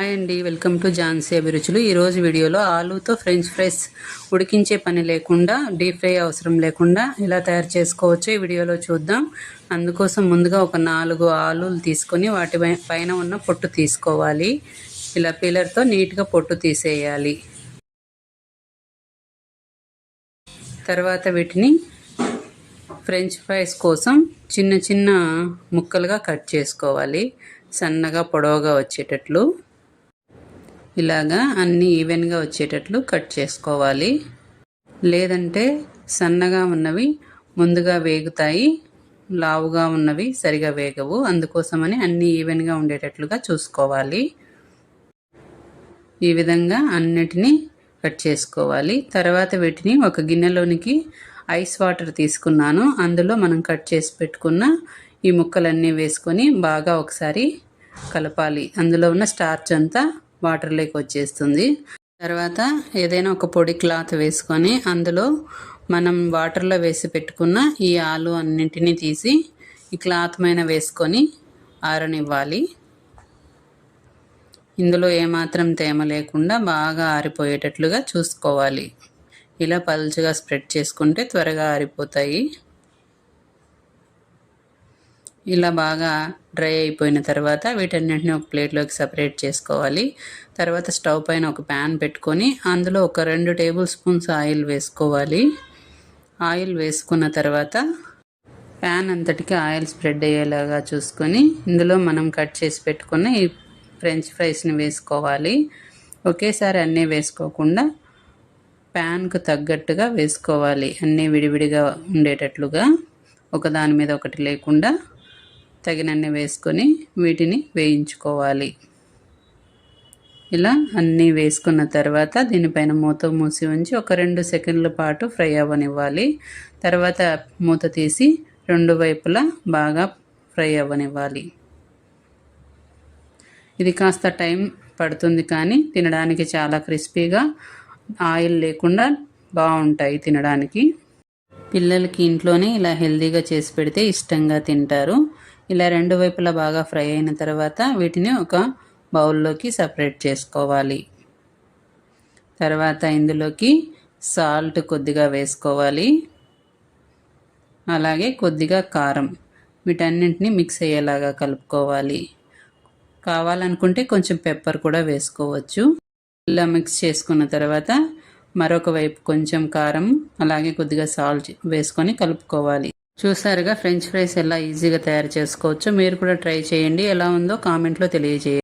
Hi అండి welcome to Jhansi అభిరుచులు. ఈరోజు వీడియోలో ఆలూతో ఫ్రెంచ్ ఫ్రైస్ ఉడికించే పని లేకుండా డీప్ ఫ్రై అవసరం లేకుండా ఎలా తయారు చేసుకోవచ్చో ఈ వీడియోలో చూద్దాం. అందుకోసం ముందుగా ఒక నాలుగు ఆలూలు తీసుకొని వాటి పై- పైన ఉన్న పొట్టు తీసుకోవాలి. ఇలా పీలర్తో నీట్గా పొట్టు తీసేయాలి. తర్వాత వీటిని ఫ్రెంచ్ ఫ్రైస్ కోసం చిన్న చిన్న ముక్కలుగా కట్ చేసుకోవాలి. సన్నగా పొడవుగా వచ్చేటట్లు. ఇలాగా అన్నీ ఈవెన్గా వచ్చేటట్లు కట్ చేసుకోవాలి. లేదంటే సన్నగా ఉన్నవి ముందుగా వేగుతాయి లావుగా ఉన్నవి సరిగా వేగవు. అందుకోసమని అన్నీ ఈవెన్గా ఉండేటట్లుగా చూసుకోవాలి. ఈ విధంగా అన్నిటినీ కట్ చేసుకోవాలి. తర్వాత వీటిని ఒక గిన్నెలోనికి ఐస్ వాటర్ తీసుకున్నాను. అందులో మనం కట్ చేసి పెట్టుకున్న ఈ ముక్కలన్నీ వేసుకొని బాగా ఒకసారి కలపాలి. అందులో ఉన్న స్టార్చ్ అంతా వాటర్లోకి వచ్చేస్తుంది. తర్వాత ఏదైనా ఒక పొడి క్లాత్ వేసుకొని అందులో మనం వాటర్లో వేసి పెట్టుకున్న ఈ ఆలు అన్నింటినీ తీసి ఈ క్లాత్ మీద వేసుకొని ఆరనివ్వాలి. ఇందులో ఏమాత్రం తేమ లేకుండా బాగా ఆరిపోయేటట్లుగా చూసుకోవాలి. ఇలా పలుచగా స్ప్రెడ్ చేసుకుంటే త్వరగా ఆరిపోతాయి. ఇలా బాగా డ్రై అయిపోయిన తర్వాత వీటన్నింటిని ఒక ప్లేట్లోకి సపరేట్ చేసుకోవాలి. తర్వాత స్టవ్ పైన ఒక ప్యాన్ పెట్టుకొని అందులో ఒక రెండు టేబుల్ స్పూన్స్ ఆయిల్ వేసుకోవాలి. ఆయిల్ వేసుకున్న తర్వాత ప్యాన్ అంతటికి ఆయిల్ స్ప్రెడ్ అయ్యేలాగా చూసుకొని ఇందులో మనం కట్ చేసి పెట్టుకున్న ఈ ఫ్రెంచ్ ఫ్రైస్ని వేసుకోవాలి. ఒకేసారి అన్నీ వేసుకోకుండా ప్యాన్కు తగ్గట్టుగా వేసుకోవాలి. అన్నీ విడివిడిగా ఉండేటట్లుగా. ఒకదాని మీద ఒకటి లేకుండా తగినన్ని వేసుకొని వీటిని వేయించుకోవాలి. ఇలా అన్నీ వేసుకున్న తర్వాత దీనిపైన మూత మూసి ఉంచి ఒక రెండు సెకండ్ల పాటు ఫ్రై అవ్వనివ్వాలి. తర్వాత మూత తీసి రెండు వైపులా బాగా ఫ్రై అవ్వనివ్వాలి. ఇది కాస్త టైం పడుతుంది కానీ తినడానికి చాలా క్రిస్పీగా ఆయిల్ లేకుండా బాగుంటాయి తినడానికి. పిల్లలకి ఇంట్లోనే ఇలా హెల్దీగా చేసి పెడితే ఇష్టంగా తింటారు. ఇలా రెండు వైపులా బాగా ఫ్రై అయిన తర్వాత వీటిని ఒక బౌల్లోకి సపరేట్ చేసుకోవాలి. తర్వాత ఇందులోకి సాల్ట్ కొద్దిగా వేసుకోవాలి. అలాగే కొద్దిగా కారం వీటన్నింటినీ మిక్స్ అయ్యేలాగా కలుపుకోవాలి. కావాలనుకుంటే కొంచెం పెప్పర్ కూడా వేసుకోవచ్చు. ఇలా మిక్స్ చేసుకున్న తర్వాత మరొక వైపు కొంచెం కారం అలాగే కొద్దిగా సాల్ట్ వేసుకొని కలుపుకోవాలి. చూసారుగా ఫ్రెంచ్ ఫ్రైస్ ఎలా ఈజీగా తయారు చేసుకోవచ్చు మీరు కూడా ట్రై చేయండి. ఎలా ఉందో కామెంట్లో తెలియజేయండి.